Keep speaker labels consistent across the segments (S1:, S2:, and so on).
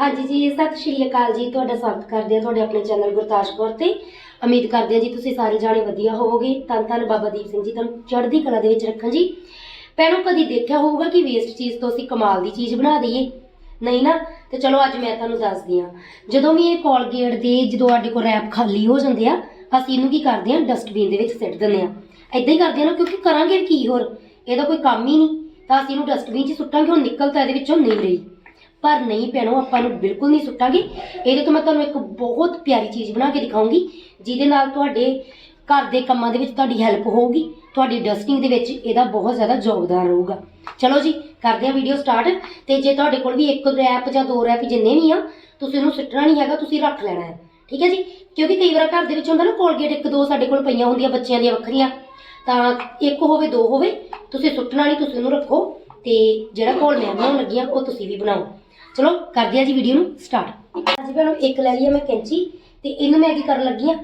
S1: ਹਾਂਜੀ ਜੀ, ਸਤਿ ਸ਼੍ਰੀ ਅਕਾਲ ਜੀ। ਤੁਹਾਡਾ ਸਵਾਗਤ ਕਰਦੇ ਆ ਤੁਹਾਡੇ ਆਪਣੇ ਚੈਨਲ ਗੁਰਤਾਜ ਕੌਰ ਤੇ। ਉਮੀਦ ਕਰਦੇ ਹਾਂ ਜੀ, ਤੁਸੀਂ ਸਾਰੇ ਜਾਣੇ ਵਧੀਆ ਹੋਵੋਗੇ। ਧੰਨ ਧੰਨ ਬਾਬਾ ਦੀਪ ਸਿੰਘ ਜੀ, ਤੁਹਾਨੂੰ ਚੜ੍ਹਦੀ ਕਲਾ ਦੇ ਵਿੱਚ ਰੱਖਣ ਜੀ। ਪਹਿਲਾਂ ਕਦੀ ਦੇਖਿਆ ਹੋਊਗਾ ਕਿ ਵੇਸਟ ਚੀਜ਼ ਤੋਂ ਅਸੀਂ ਕਮਾਲ ਦੀ ਚੀਜ਼ ਬਣਾ ਦਈਏ? ਨਹੀਂ ਨਾ? ਤੇ ਚਲੋ, ਅੱਜ ਮੈਂ ਤੁਹਾਨੂੰ ਦੱਸਦੀ ਹਾਂ। ਜਦੋਂ ਵੀ ਇਹ ਕੋਲਗੇਟ ਦੇ, ਜਦੋਂ ਸਾਡੇ ਕੋਲ ਰੈਪ ਖਾਲੀ ਹੋ ਜਾਂਦੇ ਆ, ਅਸੀਂ ਇਹਨੂੰ ਕੀ ਕਰਦੇ ਹਾਂ? ਡਸਟਬਿਨ ਦੇ ਵਿੱਚ ਸਿੱਟ ਦਿੰਦੇ ਆ ਐਦਾਂ ਹੀ ਕਰਦੇ ਆ ਨਾ, ਕਿਉਂਕਿ ਕਰਾਂਗੇ ਕੀ ਹੋਰ? ਇਹਦਾ ਕੋਈ ਕੰਮ ਹੀ ਨਹੀਂ। ਤਾਂ ਅਸੀਂ ਇਹਨੂੰ ਡਸਟਬਿਨ 'ਚ ਸੁੱਟਾਂਗੇ, ਹੁਣ ਨਿਕਲ ਤਾਂ ਇਹਦੇ ਵਿੱਚੋਂ ਨਹੀਂ ਰਹੀ। ਪਰ ਨਹੀਂ ਭੈਣੋ, ਆਪਾਂ ਨੂੰ ਬਿਲਕੁਲ ਨਹੀਂ ਸੁੱਟਾਂਗੇ। ਇਹਦੇ ਤੋਂ ਮੈਂ ਤੁਹਾਨੂੰ ਇੱਕ ਬਹੁਤ ਪਿਆਰੀ ਚੀਜ਼ ਬਣਾ ਕੇ ਦਿਖਾਉਂਗੀ, ਜਿਹਦੇ ਨਾਲ ਤੁਹਾਡੇ ਘਰ ਦੇ ਕੰਮਾਂ ਦੇ ਵਿੱਚ ਤੁਹਾਡੀ ਹੈਲਪ ਹੋਊਗੀ, ਤੁਹਾਡੀ ਡਸਟਿੰਗ ਦੇ ਵਿੱਚ ਇਹਦਾ ਬਹੁਤ ਜ਼ਿਆਦਾ ਯੋਗਦਾਨ ਰਹੂਗਾ। ਚਲੋ ਜੀ, ਕਰਦੇ ਹਾਂ ਵੀਡੀਓ ਸਟਾਰਟ ਤੇ ਜੇ ਤੁਹਾਡੇ ਕੋਲ ਵੀ ਇੱਕ ਰੈਪ ਜਾਂ ਦੋ ਰੈਪ ਜਿੰਨੇ ਵੀ ਆ, ਤੁਸੀਂ ਉਹਨੂੰ ਸੁੱਟਣਾ ਨਹੀਂ ਹੈਗਾ, ਤੁਸੀਂ ਰੱਖ ਲੈਣਾ ਹੈ। ਠੀਕ ਹੈ ਜੀ? ਕਿਉਂਕਿ ਕਈ ਵਾਰ ਘਰ ਦੇ ਵਿੱਚ ਹੁੰਦਾ ਨਾ ਕੋਲਗੇਟ ਇੱਕ ਦੋ ਸਾਡੇ ਕੋਲ ਪਈਆਂ ਹੁੰਦੀਆਂ ਬੱਚਿਆਂ ਦੀਆਂ ਵੱਖਰੀਆਂ। ਤਾਂ ਇੱਕ ਹੋਵੇ, ਦੋ ਹੋਵੇ, ਤੁਸੀਂ ਸੁੱਟਣਾ ਨਹੀਂ, ਤੁਸੀਂ ਉਹਨੂੰ ਰੱਖੋ। ਤੇ ਜਿਹੜਾ ਘੋਲ ਮੈਂ ਬਣਾਉਣ ਲੱਗੀ ਆ ਉਹ ਤੁਸੀਂ ਵੀ ਬਣਾਓ। ਚਲੋ, ਕਰਦੇ ਆ ਜੀ ਵੀਡੀਓ ਨੂੰ ਸਟਾਰਟ ਅੱਜ ਭੈਣੋ, ਇੱਕ ਲੈ ਲਈ ਆ ਮੈਂ ਕੈਂਚੀ, ਤੇ ਇਹਨੂੰ ਮੈਂ ਕੀ ਕਰਨ ਲੱਗੀ ਆ।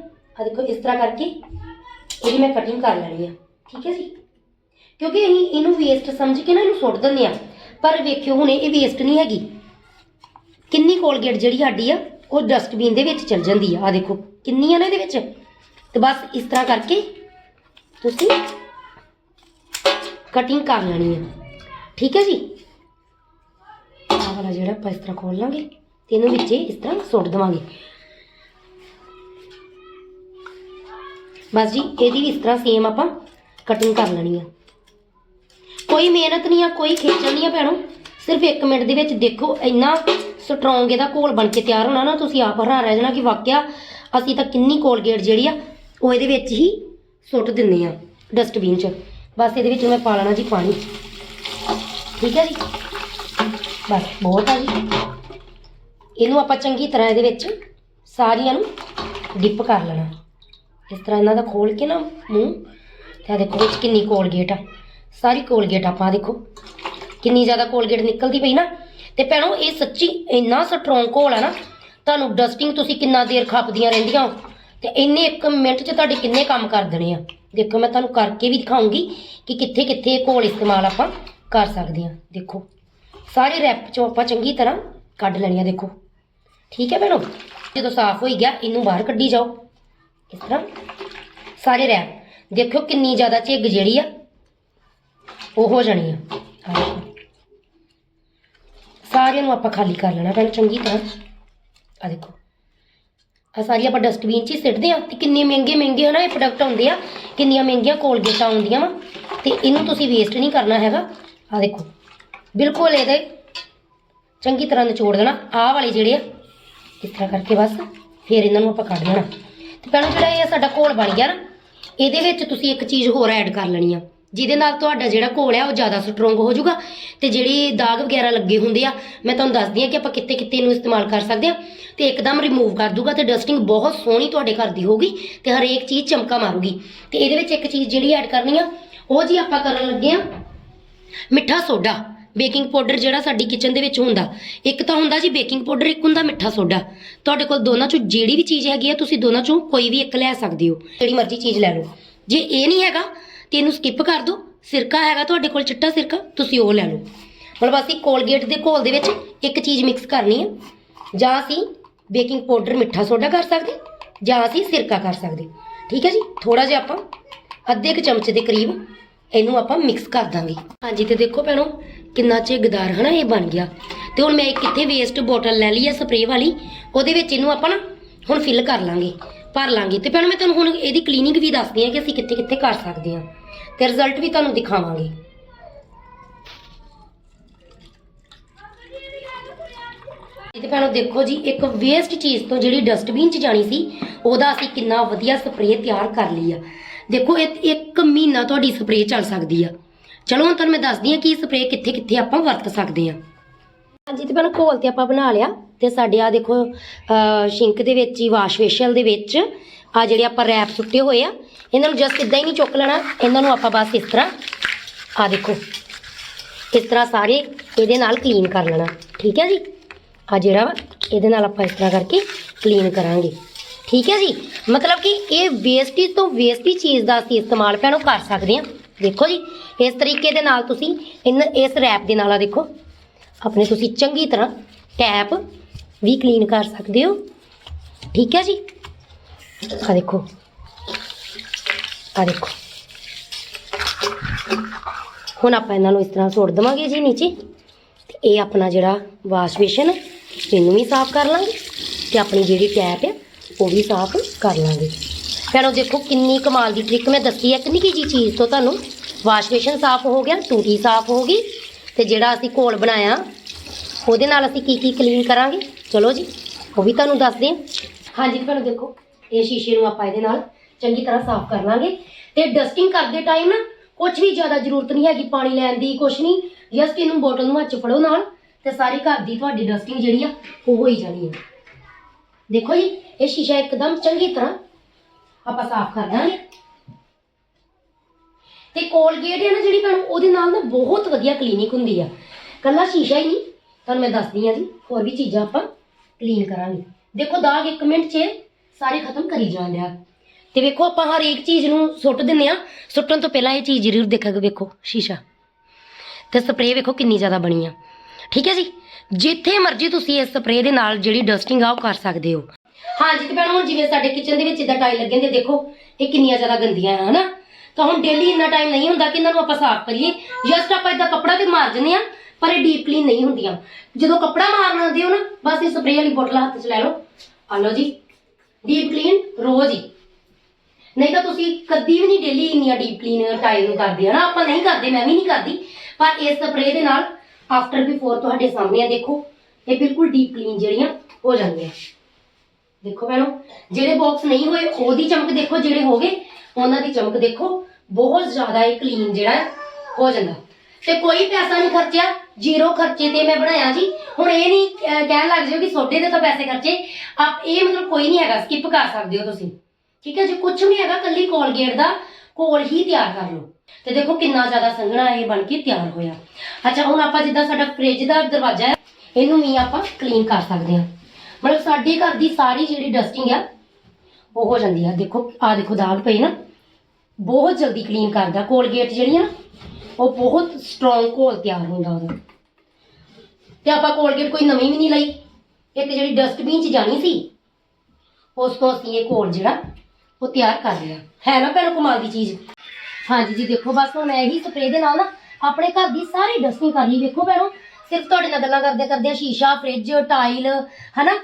S1: ਆ ਦੇਖੋ, ਇਸ ਤਰ੍ਹਾਂ ਕਰਕੇ ਇਹਦੀ ਮੈਂ ਕਟਿੰਗ ਕਰ ਲੈਣੀ ਆ। ਠੀਕ ਹੈ ਜੀ? ਕਿਉਂਕਿ ਅਸੀਂ ਇਹਨੂੰ ਵੇਸਟ ਸਮਝ ਕੇ ਨਾ ਇਹਨੂੰ ਸੁੱਟ ਦਿੰਦੇ ਆ ਪਰ ਵੇਖਿਓ ਹੁਣ ਇਹ ਵੇਸਟ ਨਹੀਂ ਹੈਗੀ। ਕਿੰਨੀ ਕੋਲਗੇਟ ਜਿਹੜੀ ਸਾਡੀ ਆ, ਉਹ ਡਸਟਬਿਨ ਦੇ ਵਿੱਚ ਚਲ ਜਾਂਦੀ ਆ। ਆ ਦੇਖੋ ਕਿੰਨੀ ਆ ਨਾ ਇਹਦੇ ਵਿੱਚ? ਤੇ ਬਸ ਇਸ ਤਰ੍ਹਾਂ ਕਰਕੇ ਤੁਸੀਂ ਕਟਿੰਗ ਕਰ ਲੈਣੀ ਆ। ਠੀਕ ਹੈ ਜੀ? ਵਾਲਾ ਜਿਹੜਾ ਆਪਾਂ ਇਸ ਤਰ੍ਹਾਂ ਖੋਲ ਲਾਂਗੇ ਤੇ ਇਹਨੂੰ ਵਿੱਚ ਇਸ ਤਰ੍ਹਾਂ ਸੁੱਟ ਦੇਵਾਂਗੇ। ਬਸ ਜੀ, ਇਹਦੀ ਵੀ ਇਸ ਤਰ੍ਹਾਂ ਸੇਮ ਆਪਾਂ ਕਟਿੰਗ ਕਰ ਲੈਣੀ ਆ। ਕੋਈ ਮਿਹਨਤ ਨਹੀਂ ਆ, ਕੋਈ ਖੇਚਲ ਨਹੀਂ ਆ ਭੈਣੋ। ਸਿਰਫ 1 ਮਿੰਟ ਦੇ ਵਿੱਚ ਦੇਖੋ, ਇੰਨਾ ਸਟਰੋਂਗ ਇਹਦਾ ਘੋਲ ਬਣ ਕੇ ਤਿਆਰ ਹੋਣਾ ਨਾ, ਤੁਸੀਂ ਆਪ ਹਰਾ ਰਹਿ ਜਾਣਾ ਕਿ ਵਾਕਿਆ ਅਸੀਂ ਤਾਂ ਕਿੰਨੀ ਕੋਲਗੇਟ ਜਿਹੜੀ ਆ, ਉਹ ਇਹਦੇ ਵਿੱਚ ਹੀ ਸੁੱਟ ਦਿੰਨੇ ਆ ਡਸਟਬਿਨ 'ਚ। ਬਸ ਇਹਦੇ ਵਿੱਚ ਮੈਂ ਪਾ ਲੈਣਾ ਜੀ ਪਾਣੀ। ਠੀਕ ਹੈ ਜੀ? ਬਸ, ਬਹੁਤ ਆ ਜੀ। ਇਹਨੂੰ ਆਪਾਂ ਚੰਗੀ ਤਰ੍ਹਾਂ ਇਹਦੇ ਵਿੱਚ ਸਾਰੀਆਂ ਨੂੰ ਡਿਪ ਕਰ ਲੈਣਾ। ਇਸ ਤਰ੍ਹਾਂ ਇਹਨਾਂ ਦਾ ਖੋਲ ਕੇ ਨਾ ਮੂੰਹ, ਤੇ ਆ ਦੇਖੋ ਵਿੱਚ ਕਿੰਨੀ ਕੋਲਗੇਟ ਆ। ਸਾਰੀ ਕੋਲਗੇਟ ਆਪਾਂ ਦੇਖੋ। ਕਿੰਨੀ ਜ਼ਿਆਦਾ ਕੋਲਗੇਟ ਨਿਕਲਦੀ ਪਈ ਨਾ। ਤੇ ਭੈਣੋ, ਇਹ ਸੱਚੀ ਇੰਨਾ ਸਟਰੋਂਗ ਘੋਲ ਆ ਨਾ, ਤੁਹਾਨੂੰ ਡਸਟਿੰਗ ਤੁਸੀਂ ਕਿੰਨਾ ਦੇਰ ਖਾਪਦੀਆਂ ਰਹਿੰਦੀਆਂ ਹੋ। ਤੇ ਇੰਨੇ ਇੱਕ ਮਿੰਟ 'ਚ ਤੁਹਾਡੇ ਕਿੰਨੇ ਕੰਮ ਕਰ ਦੇਣੇ ਆ। ਦੇਖੋ, ਮੈਂ ਤੁਹਾਨੂੰ ਕਰਕੇ ਵੀ ਦਿਖਾਉਂਗੀ ਕਿ ਕਿੱਥੇ ਕਿੱਥੇ ਇਹ ਘੋਲ ਇਸਤੇਮਾਲ ਆਪਾਂ ਕਰ ਸਕਦੇ ਹਾਂ ਦੇਖੋ। ਸਾਰੇ ਰੈਪ 'ਚੋਂ ਆਪਾਂ ਚੰਗੀ ਤਰ੍ਹਾਂ ਕੱਢ ਲੈਣੀਆਂ, ਦੇਖੋ। ਠੀਕ ਹੈ ਭੈਣੋ? ਜਦੋਂ ਸਾਫ਼ ਹੋਈ ਗਿਆ, ਇਹਨੂੰ ਬਾਹਰ ਕੱਢੀ ਜਾਓ। ਇਸ ਤਰ੍ਹਾਂ ਸਾਰੇ ਰੈਪ। ਦੇਖੋ ਕਿੰਨੀ ਜ਼ਿਆਦਾ ਝਿੱਗ ਜਿਹੜੀ ਆ, ਉਹ ਹੋ ਜਾਣੀ ਆ। ਆਹ ਦੇਖੋ। ਸਾਰਿਆਂ ਨੂੰ ਆਪਾਂ ਖਾਲੀ ਕਰ ਲੈਣਾ ਪਹਿਲਾਂ ਚੰਗੀ ਤਰ੍ਹਾਂ। ਆ ਦੇਖੋ। ਆ ਸਾਰੀ ਆਪਾਂ ਡਸਟਬਿਨ 'ਚ ਹੀ ਸਿੱਟਦੇ ਆ ਤੇ ਕਿੰਨੇ ਮਹਿੰਗੇ ਮਹਿੰਗੇ ਹਨਾ ਇਹ ਪ੍ਰੋਡਕਟ ਆਉਂਦੇ ਆ। ਕਿੰਨੀਆਂ ਮਹਿੰਗੀਆਂ ਕੋਲਗੇਟਾਂ ਆਉਂਦੀਆਂ ਵਾ। ਤੇ ਇਹਨੂੰ ਤੁਸੀਂ ਵੇਸਟ ਨਹੀਂ ਕਰਨਾ ਹੈਗਾ। ਆ ਦੇਖੋ। ਬਿਲਕੁਲ ਇਹਦੇ। ਚੰਗੀ ਤਰ੍ਹਾਂ ਨਿਚੋੜ ਦੇਣਾ। ਆਹ ਵਾਲੇ ਜਿਹੜੇ ਆ, ਇਸ ਤਰ੍ਹਾਂ ਕਰਕੇ ਬਸ, ਫਿਰ ਇਹਨਾਂ ਨੂੰ ਆਪਾਂ ਕੱਢ ਲੈਣਾ ਤੇ ਪਹਿਲਾਂ ਜਿਹੜਾ ਇਹ ਸਾਡਾ ਘੋਲ ਬਣ ਗਿਆ ਨਾ, ਇਹਦੇ ਵਿੱਚ ਤੁਸੀਂ ਇੱਕ ਚੀਜ਼ ਹੋਰ ਐਡ ਕਰ ਲੈਣੀ ਆ। ਜਿਹਦੇ ਨਾਲ ਤੁਹਾਡਾ ਜਿਹੜਾ ਘੋਲ ਆ, ਉਹ ਜ਼ਿਆਦਾ ਸਟਰੋਂਗ ਹੋ ਜਾਊਗਾ। ਤੇ ਜਿਹੜੇ ਦਾਗ ਵਗੈਰਾ ਲੱਗੇ ਹੁੰਦੇ ਆ, ਮੈਂ ਤੁਹਾਨੂੰ ਦੱਸਦੀ ਆ ਕਿ ਆਪਾਂ ਕਿੱਥੇ ਕਿੱਥੇ ਇਹਨੂੰ ਇਸਤੇਮਾਲ ਕਰ ਸਕਦੇ ਆ। ਤੇ ਇੱਕਦਮ ਰਿਮੂਵ ਕਰ ਦੂਗਾ ਤੇ ਡਸਟਿੰਗ ਬਹੁਤ ਸੋਹਣੀ ਤੁਹਾਡੇ ਘਰ ਦੀ ਹੋਊਗੀ ਤੇ ਹਰੇਕ ਚੀਜ਼ ਚਮਕਾ ਮਾਰੂਗੀ। ਤੇ ਇਹਦੇ ਵਿੱਚ ਇੱਕ ਚੀਜ਼ ਜਿਹੜੀ ਐਡ ਕਰਨੀ ਆ, ਉਹ ਜੀ ਆਪਾਂ ਕਰਨ ਲੱਗੇ ਆ ਮਿੱਠਾ ਸੋਡਾ। ਬੇਕਿੰਗ ਪਾਊਡਰ ਜਿਹੜਾ ਸਾਡੀ ਕਿਚਨ ਦੇ ਵਿੱਚ ਹੁੰਦਾ, ਇੱਕ ਤਾਂ ਹੁੰਦਾ ਜੀ ਬੇਕਿੰਗ ਪਾਊਡਰ, ਇੱਕ ਹੁੰਦਾ ਮਿੱਠਾ ਸੋਡਾ। ਤੁਹਾਡੇ ਕੋਲ ਦੋਨਾਂ ਚੋਂ ਜਿਹੜੀ ਵੀ ਚੀਜ਼ ਹੈਗੀ ਆ, ਤੁਸੀਂ ਦੋਨਾਂ ਚੋਂ ਕੋਈ ਵੀ ਇੱਕ ਲੈ ਸਕਦੇ ਹੋ। ਜਿਹੜੀ ਮਰਜ਼ੀ ਚੀਜ਼ ਲੈ ਲਓ। ਜੇ ਇਹ ਨਹੀਂ ਹੈਗਾ, ਤੇ ਇਹਨੂੰ ਸਕਿਪ ਕਰ ਦਿਓ। ਸਿਰਕਾ ਹੈਗਾ ਤੁਹਾਡੇ ਕੋਲ, ਚਿੱਟਾ ਸਿਰਕਾ, ਤੁਸੀਂ ਉਹ ਲੈ ਲਓ। ਮਤਲਬ ਅਸੀਂ ਕੋਲਗੇਟ ਦੇ ਘੋਲ ਦੇ ਵਿੱਚ ਇੱਕ ਚੀਜ਼ ਮਿਕਸ ਕਰਨੀ ਹੈ ਜਾਂ ਅਸੀਂ ਬੇਕਿੰਗ ਪਾਊਡਰ ਮਿੱਠਾ ਸੋਡਾ ਕਰ ਸਕਦੇ, ਜਾਂ ਅਸੀਂ ਸਿਰਕਾ ਕਰ ਸਕਦੇ। ਠੀਕ ਹੈ ਜੀ? ਥੋੜਾ ਜਿਹਾ ਆਪਾਂ ਅੱਧੇ ਕੁ ਚਮਚ ਦੇ ਕਰੀਬ ਇਹਨੂੰ ਆਪਾਂ ਮਿਕਸ ਕਰ ਦਾਂਗੇ। ਹਾਂਜੀ ਤੇ ਦੇਖੋ ਭੈਣੋ, ਕਿੰਨਾ ਝਿੱਗਦਾਰ ਹਨਾ ਇਹ ਬਣ ਗਿਆ। ਤੇ ਹੁਣ ਮੈਂ ਇੱਕ ਕਿੱਥੇ ਵੇਸਟ ਬੋਟਲ ਲੈ ਲਈ ਆ ਸਪਰੇਅ ਵਾਲੀ, ਉਹਦੇ ਵਿੱਚ ਇਹਨੂੰ ਆਪਾਂ ਨਾ ਹੁਣ ਫਿਲ ਕਰ ਲਾਂਗੇ, ਭਰ ਲਾਂਗੇ। ਤੇ ਭੈਣੋ, ਮੈਂ ਤੁਹਾਨੂੰ ਹੁਣ ਇਹਦੀ ਕਲੀਨਿੰਗ ਵੀ ਦੱਸਦੀ ਆ ਕਿ ਅਸੀਂ ਕਿੱਥੇ ਕਿੱਥੇ ਕਰ ਸਕਦੇ ਹਾਂ। ਤੇ ਰਿਜ਼ਲਟ ਵੀ ਤੁਹਾਨੂੰ ਦਿਖਾਵਾਂਗੇ। ਤੇ ਭੈਣੋ, ਦੇਖੋ ਜੀ, ਇੱਕ ਵੇਸਟ ਚੀਜ਼ ਤੋਂ ਜਿਹੜੀ ਡਸਟਬਿਨ 'ਚ ਜਾਣੀ ਸੀ, ਉਹਦਾ ਅਸੀਂ ਕਿੰਨਾ ਵਧੀਆ ਸਪਰੇਅ ਤਿਆਰ ਕਰ ਲਈ ਆ। ਦੇਖੋ, ਇਹ ਇੱਕ ਮਹੀਨਾ ਤੁਹਾਡੀ ਸਪਰੇਅ ਚੱਲ ਸਕਦੀ ਆ। ਚਲੋ, ਹੁਣ ਤੁਹਾਨੂੰ ਮੈਂ ਦੱਸਦੀ ਆ ਕਿ ਸਪਰੇਅ ਕਿੱਥੇ ਕਿੱਥੇ ਆਪਾਂ ਵਰਤ ਸਕਦੇ ਆ ਹਾਂਜੀ, ਤੇ ਪਹਿਲਾਂ ਘੋਲ ਤੇ ਆਪਾਂ ਬਣਾ ਲਿਆ। ਤੇ ਸਾਡੇ ਆ ਦੇਖੋ ਸ਼ਿੰਕ ਦੇ ਵਿੱਚ ਹੀ ਵਾਸ਼ ਫੇਸ਼ੀਅਲ ਦੇ ਵਿੱਚ ਆ ਜਿਹੜੇ ਆਪਾਂ ਰੈਪ ਸੁੱਟੇ ਹੋਏ ਆ, ਇਹਨਾਂ ਨੂੰ ਜਸਟ ਇਦਾਂ ਹੀ ਨਹੀਂ ਚੁੱਕ ਲੈਣਾ। ਇਹਨਾਂ ਨੂੰ ਆਪਾਂ ਬਸ ਇਸ ਤਰ੍ਹਾਂ ਆ ਦੇਖੋ, ਇਸ ਤਰ੍ਹਾਂ ਸਾਰੇ ਇਹਦੇ ਨਾਲ ਕਲੀਨ ਕਰ ਲੈਣਾ। ਠੀਕ ਹੈ ਜੀ? ਆ ਜਿਹੜਾ ਵਾ, ਇਹਦੇ ਨਾਲ ਆਪਾਂ ਇਸ ਤਰ੍ਹਾਂ ਕਰਕੇ ਕਲੀਨ ਕਰਾਂਗੇ। ਠੀਕ ਹੈ ਜੀ? ਮਤਲਬ ਕਿ ਇਹ ਵੇਸਟੇਜ ਤੋਂ ਵੇਸਟੀ ਚੀਜ਼ ਦਾ ਅਸੀਂ ਇਸਤੇਮਾਲ ਭੈਣੋ ਕਰ ਸਕਦੇ ਹਾਂ। ਦੇਖੋ ਜੀ, ਇਸ ਤਰੀਕੇ ਦੇ ਨਾਲ ਤੁਸੀਂ ਇਨ, ਇਸ ਰੈਪ ਦੇ ਨਾਲ ਆ ਦੇਖੋ। ਆਪਣੇ ਤੁਸੀਂ ਚੰਗੀ ਤਰ੍ਹਾਂ ਟੈਪ ਵੀ ਕਲੀਨ ਕਰ ਸਕਦੇ ਹੋ। ਠੀਕ ਹੈ ਜੀ? ਆ ਦੇਖੋ। ਆ ਦੇਖੋ। ਹੁਣ ਆਪਾਂ ਇਹਨਾਂ ਨੂੰ ਇਸ ਤਰ੍ਹਾਂ ਸੁੱਟ ਦੇਵਾਂਗੇ ਜੀ ਨੀਚੇ। ਤੇ ਇਹ ਆਪਣਾ ਜਿਹੜਾ ਵਾਸ਼ ਬੇਸ਼ਨ ਇਹਨੂੰ ਵੀ ਸਾਫ਼ ਕਰ ਲਾਂਗੇ। ਤੇ ਆਪਣੀ ਜਿਹੜੀ ਟੈਪ ਹੈ ਉਹ ਵੀ ਸਾਫ਼ ਕਰ ਲਾਂਗੇ। ਭੈਣੋ, ਦੇਖੋ ਕਿੰਨੀ ਕਮਾਲ ਦੀ ਟ੍ਰਿਕ ਮੈਂ ਦੱਸੀ ਹੈ। ਕਿ ਨਿੱਕੀ ਜੀ ਚੀਜ਼ ਤੋਂ ਤੁਹਾਨੂੰ ਵਾਸ਼ ਬੇਸ਼ਨ ਸਾਫ਼ ਹੋ ਗਿਆ ਟੂਟੀ ਸਾਫ਼ ਹੋ ਗਈ ਤੇ ਜਿਹੜਾ ਅਸੀਂ ਘੋਲ ਬਣਾਇਆ, ਉਹਦੇ ਨਾਲ ਅਸੀਂ ਕੀ ਕੀ ਕਲੀਨ ਕਰਾਂਗੇ? ਚਲੋ ਜੀ, ਉਹ ਵੀ ਤੁਹਾਨੂੰ ਦੱਸਦੇ ਹਾਂ ਹਾਂਜੀ ਤੁਹਾਨੂੰ ਦੇਖੋ, ਇਹ ਸ਼ੀਸ਼ੇ ਨੂੰ ਆਪਾਂ ਇਹਦੇ ਨਾਲ ਚੰਗੀ ਤਰ੍ਹਾਂ ਸਾਫ਼ ਕਰ ਲਾਂਗੇ। ਤੇ ਡਸਟਿੰਗ ਕਰਦੇ ਟਾਈਮ ਨਾ ਕੁਝ ਵੀ ਜ਼ਿਆਦਾ ਜ਼ਰੂਰਤ ਨਹੀਂ ਹੈਗੀ ਪਾਣੀ ਲੈਣ ਦੀ ਕੁਝ ਨਹੀਂ। ਜਸਟ ਇਹਨੂੰ ਬੋਟਲ ਨੂੰ ਹੱਥ ਫੜੋ ਨਾਲ ਤੇ ਸਾਰੀ ਘਰ ਦੀ ਤੁਹਾਡੀ ਡਸਟਿੰਗ ਜਿਹੜੀ ਆ, ਉਹ ਹੋਈ ਜਾਣੀ ਹੈ ਦੇਖੋ ਜੀ, ਇਹ ਸ਼ੀਸ਼ਾ ਇੱਕਦਮ ਚੰਗੀ ਤਰ੍ਹਾਂ ਆਪਾਂ ਸਾਫ਼ ਕਰ ਦਾਂਗੇ। ਤੇ ਕੋਲਗੇਟ ਹੈ ਨਾ ਜਿਹੜੀ ਭੈਣ, ਉਹਦੇ ਨਾਲ ਨਾ ਬਹੁਤ ਵਧੀਆ ਕਲੀਨਿਕ ਹੁੰਦੀ ਆ। ਕੱਲਾ ਸ਼ੀਸ਼ਾ ਹੀ ਨਹੀਂ, ਤੁਹਾਨੂੰ ਮੈਂ ਦੱਸਦੀ ਆ ਜੀ, ਹੋਰ ਵੀ ਚੀਜ਼ਾਂ ਆਪਾਂ ਕਲੀਨ ਕਰਾਂਗੇ। ਦੇਖੋ, ਦਾਗ 1 ਮਿੰਟ 'ਚ ਸਾਰੇ ਖਤਮ ਕਰੀ ਜਾਣ ਲਿਆ ਤੇ ਵੇਖੋ, ਆਪਾਂ ਹਰ ਇੱਕ ਚੀਜ਼ ਨੂੰ ਸੁੱਟ ਦਿੰਨੇ ਆ। ਸੁੱਟਣ ਤੋਂ ਪਹਿਲਾਂ ਇਹ ਚੀਜ਼ ਜ਼ਰੂਰ ਦੇਖਾਂਗੇ, ਵੇਖੋ, ਸ਼ੀਸ਼ਾ। ਤੇ ਸਪਰੇਅ ਵੇਖੋ ਕਿੰਨੀ ਜ਼ਿਆਦਾ ਬਣੀ ਆ। ਠੀਕ ਹੈ ਜੀ? ਜਿੱਥੇ ਮਰਜ਼ੀ ਤੁਸੀਂ ਇਸ ਸਪਰੇਅ ਦੇ ਨਾਲ ਜਿਹੜੀ ਡਸਟਿੰਗ ਆ ਉਹ ਕਰ ਸਕਦੇ ਹੋ। ਹਾਂਜੀ ਤੇ ਭੈਣ, ਹੁਣ ਜਿਵੇਂ ਸਾਡੇ ਕਿਚਨ ਦੇ ਵਿੱਚ ਇਦਾਂ ਟਾਈਲ ਲੱਗੇ ਨੇ, ਦੇਖੋ, ਇਹ ਕਿੰਨੀਆਂ ਜ਼ਿਆਦਾ ਗੰਦੀਆਂ ਆ, ਹਨਾ? ਤਾਂ ਹੁਣ ਡੇਲੀ ਇੰਨਾ ਟਾਈਮ ਨਹੀਂ ਹੁੰਦਾ ਕਿ ਇਹਨਾਂ ਨੂੰ ਆਪਾਂ ਸਾਫ਼ ਕਰੀਏ। ਜਸਟ ਆਪਾਂ ਇਦਾਂ ਕੱਪੜਾ ਤੇ ਮਾਰ ਜੰਨੇ ਆ ਪਰ ਇਹ ਡੀਪ ਕਲੀਨ ਨਹੀਂ ਹੁੰਦੀਆਂ। ਜਦੋਂ ਕੱਪੜਾ ਮਾਰਨ ਆਉਂਦੇ ਹੋ ਨਾ, ਬਸ ਇਹ ਸਪਰੇਅ ਵਾਲੀ ਬੋਤਲ ਹੱਥ 'ਚ ਲੈ ਲਓ। ਆ ਲਓ ਜੀ। ਡੀਪ ਕਲੀਨ ਰੋਜ਼ ਹੀ। ਨਹੀਂ ਤਾਂ ਤੁਸੀਂ ਕਦੀ ਵੀ ਨਹੀਂ ਡੇਲੀ ਇੰਨੀਆਂ ਡੀਪ ਕਲੀਨ ਟਾਈਲ ਨੂੰ ਕਰਦੇ, ਹਨਾ? ਆਪਾਂ ਨਹੀਂ ਕਰਦੇ, ਮੈਂ ਵੀ ਨਹੀਂ ਕਰਦੀ। ਪਰ ਇਸ ਸਪਰੇਅ ਦੇ ਨਾਲ ਆਫਟਰ ਬਿਫੋਰ ਤੁਹਾਡੇ ਸਾਹਮਣੇ ਆ, ਦੇਖੋ। ਇਹ ਬਿਲਕੁਲ ਡੀਪ ਕਲੀਨ ਜਿਹੜੀਆਂ, ਹੋ ਜਾਂਦੀਆਂ। ਦੇਖੋ ਭੈਣੋ, ਜਿਹੜੇ ਬਾਕਸ ਨਹੀਂ ਹੋਏ, ਉਹਦੀ ਚਮਕ ਦੇਖੋ, ਜਿਹੜੇ ਹੋ ਗਏ, ਉਹਨਾਂ ਦੀ ਚਮਕ ਦੇਖੋ। ਬਹੁਤ ਜ਼ਿਆਦਾ ਇਹ ਕਲੀਨ ਜਿਹੜਾ ਹੋ ਜਾਂਦਾ। ਤੇ ਕੋਈ ਪੈਸਾ ਨਹੀਂ ਖਰਚਿਆ ਜ਼ੀਰੋ ਖਰਚੇ ਤੇ ਮੈਂ ਬਣਾਇਆ ਜੀ। ਹੁਣ ਇਹ ਨਹੀਂ ਕਹਿਣ ਲੱਗ ਜਿਓ ਕਿ ਸੋਡੇ ਦੇ ਤਾਂ ਪੈਸੇ ਖਰਚੇ। ਆਪ ਇਹ ਮਤਲਬ ਕੋਈ ਨਹੀਂ ਹੈਗਾ ਸਕਿਪ ਕਰ ਸਕਦੇ ਹੋ ਤੁਸੀਂ। ਠੀਕ ਹੈ, ਜੀ ਕੁਝ ਨਹੀਂ ਹੈਗਾ, ਕੱਲੀ ਕੋਲਗੇਟ ਦਾ ਕੋਲ ਹੀ ਤਿਆਰ ਕਰ ਲਓ। ਤੇ ਦੇਖੋ ਕਿੰਨਾ ਜ਼ਿਆਦਾ ਸੰਘਣਾ ਇਹ ਬਣ ਕੇ ਤਿਆਰ ਹੋਇਆ। ਅੱਛਾ, ਹੁਣ ਆਪਾਂ ਜਿੱਦਾਂ ਸਾਡਾ ਫ੍ਰਿਜ ਦਾ ਦਰਵਾਜ਼ਾ ਹੈ, ਇਹਨੂੰ ਵੀ ਆਪਾਂ ਕਲੀਨ ਕਰ ਸਕਦੇ ਹਾਂ। ਮਤਲਬ ਸਾਡੇ ਘਰ ਦੀ ਸਾਰੀ ਜਿਹੜੀ ਡਸਟਿੰਗ ਆ, ਉਹ ਹੋ ਜਾਂਦੀ ਆ। ਦੇਖੋ ਆ ਦੇਖੋ ਦਾਗ ਪਏ ਨਾ। ਬਹੁਤ ਜਲਦੀ ਕਲੀਨ ਕਰਦਾ। ਕੋਲਗੇਟ ਜਿਹੜੀ ਆ ਨਾ, ਉਹ ਬਹੁਤ ਸਟਰੋਂਗ ਘੋਲ ਤਿਆਰ ਹੁੰਦਾ ਉਹਦਾ। ਤੇ ਆਪਾਂ ਕੋਲਗੇਟ ਕੋਈ ਨਵੀਂ ਵੀ ਨਹੀਂ ਲਈ। ਇੱਕ ਜਿਹੜੀ ਡਸਟਬਿਨ 'ਚ ਜਾਣੀ ਸੀ, ਉਸ ਤੋਂ ਅਸੀਂ ਇਹ ਘੋਲ ਜਿਹੜਾ, ਉਹ ਤਿਆਰ ਕਰ ਲਿਆ। ਹੈ ਨਾ ਭੈਣੋ ਕਮਾਲ ਦੀ ਚੀਜ਼? ਹਾਂਜੀ ਜੀ ਦੇਖੋ, ਬਸ ਹੁਣ ਮੈਂ ਇਹੀ ਸਪਰੇਅ ਦੇ ਨਾਲ ਨਾ ਆਪਣੇ ਘਰ ਦੀ ਸਾਰੀ ਡਸਟਿੰਗ ਕਰ ਲਈ ਵੇਖੋ ਭੈਣੋ, ਸਿਰਫ ਤੁਹਾਡੇ ਨਾਲ ਗੱਲਾਂ ਕਰਦੇ ਕਰਦੇ ਸ਼ੀਸ਼ਾ ਫ੍ਰਿਜ ਟਾਈਲ ਹਨਾ?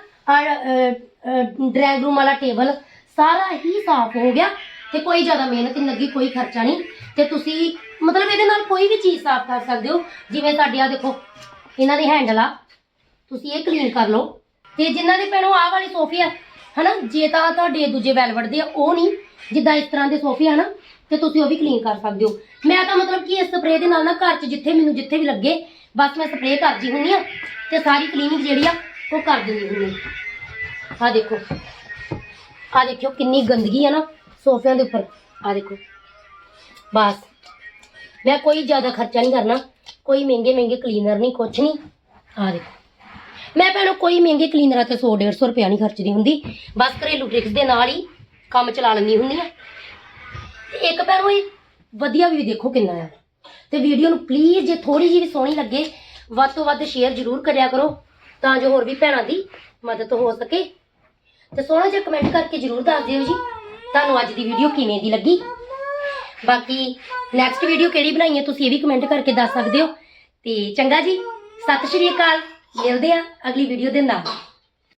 S1: ਡਰਾਇੰਗ ਰੂਮ ਵਾਲਾ ਟੇਬਲ ਸਾਰਾ ਹੀ ਸਾਫ਼ ਹੋ ਗਿਆ ਤੇ ਕੋਈ ਜ਼ਿਆਦਾ ਮਿਹਨਤ ਨਹੀਂ ਲੱਗੀ, ਕੋਈ ਖਰਚਾ ਨਹੀਂ। ਤੇ ਤੁਸੀਂ ਮਤਲਬ ਇਹਦੇ ਨਾਲ ਕੋਈ ਵੀ ਚੀਜ਼ ਸਾਫ਼ ਕਰ ਸਕਦੇ ਹੋ। ਜਿਵੇਂ ਸਾਡੇ ਆ ਦੇਖੋ, ਇਹਨਾਂ ਦੇ ਹੈਂਡਲ ਆ। ਤੁਸੀਂ ਇਹ ਕਲੀਨ ਕਰ ਲਓ। ਤੇ ਜਿਨ੍ਹਾਂ ਦੇ ਭੈਣੋ, ਆਹ ਵਾਲੇ ਸੋਫੇ ਆ, ਹਨਾ? ਜੇ ਤਾਂ ਤੁਹਾਡੇ ਦੂਜੇ ਵੈਲਵਟ ਦੇ ਆ, ਉਹ ਨਹੀਂ। ਜਿੱਦਾਂ ਇਸ ਤਰ੍ਹਾਂ ਦੇ ਸੋਫੇ ਆ ਨਾ ਤੇ ਤੁਸੀਂ ਉਹ ਵੀ ਕਲੀਨ ਕਰ ਸਕਦੇ ਹੋ। ਮੈਂ ਤਾਂ ਮਤਲਬ ਕਿ ਇਸ ਸਪਰੇਅ ਦੇ ਨਾਲ ਨਾ ਘਰ 'ਚ ਜਿੱਥੇ ਮੈਨੂੰ ਜਿੱਥੇ ਵੀ ਲੱਗੇ, ਬਸ ਮੈਂ ਸਪਰੇਅ ਕਰਦੀ ਹੁੰਦੀ ਆ ਤੇ ਸਾਰੀ ਕਲੀਨਿੰਗ ਜਿਹੜੀ ਆ, ਉਹ ਕਰ ਦਿੰਦੀ ਹੁੰਦੀ ਆ। ਦੇਖੋ ਆ ਦੇਖਿਓ ਕਿੰਨੀ ਗੰਦਗੀ ਆ ਨਾ ਸੋਫਿਆਂ ਦੇ ਉੱਪਰ। ਆ ਦੇਖੋ, ਬਸ। ਮੈਂ ਕੋਈ ਜ਼ਿਆਦਾ ਖਰਚਾ ਨਹੀਂ ਕਰਨਾ, ਕੋਈ ਮਹਿੰਗੇ ਮਹਿੰਗੇ ਕਲੀਨਰ ਨਹੀਂ, ਕੁਛ ਨਹੀਂ। ਆ ਦੇਖੋ, ਮੈਂ ਭੈਣੋ ਕੋਈ ਮਹਿੰਗੇ ਕਲੀਨਰਾਂ ਤੇ 100 150 ਰੁਪਇਆ ਨਹੀਂ ਖਰਚਦੀ ਹੁੰਦੀ। ਬਸ ਘਰੇਲੂ ਟ੍ਰਿਕਸ ਦੇ ਨਾਲ ਹੀ ਕੰਮ ਚਲਾ ਲੈਂਦੀ ਹੁੰਦੀ ਆ। ਇੱਕ ਭੈਣੋ ਹੋਏ ਵਧੀਆ ਵੀ ਦੇਖੋ ਕਿੰਨਾ ਆ। ਤੇ ਵੀਡੀਓ ਨੂੰ ਪਲੀਜ਼ ਜੇ ਥੋੜੀ ਜਿਹੀ ਵੀ ਸੋਹਣੀ ਲੱਗੇ, ਵੱਧ ਤੋਂ ਵੱਧ ਸ਼ੇਅਰ ਜ਼ਰੂਰ ਕਰਿਆ ਕਰੋ, ਤਾਂ ਜੋ ਹੋਰ ਵੀ ਭੈਣਾਂ ਦੀ ਮਦਦ ਹੋ ਸਕੇ। ਤੇ ਸੋਹਣਾ ਜਿਹਾ ਕਮੈਂਟ ਕਰਕੇ ਜ਼ਰੂਰ ਦੱਸ ਦਿਓ ਜੀ, ਤੁਹਾਨੂੰ ਅੱਜ ਦੀ ਵੀਡੀਓ ਕਿਵੇਂ ਦੀ ਲੱਗੀ। ਬਾਕੀ ਨੈਕਸਟ ਵੀਡੀਓ ਕਿਹੜੀ ਬਣਾਈ ਹੈ, ਤੁਸੀਂ ਇਹ ਵੀ ਕਮੈਂਟ ਕਰਕੇ ਦੱਸ ਸਕਦੇ ਹੋ। ਤੇ ਚੰਗਾ ਜੀ, ਸਤਿ ਸ਼੍ਰੀ ਅਕਾਲ, ਮਿਲਦੇ ਆ ਅਗਲੀ ਵੀਡੀਓ ਦੇ ਨਾਲ।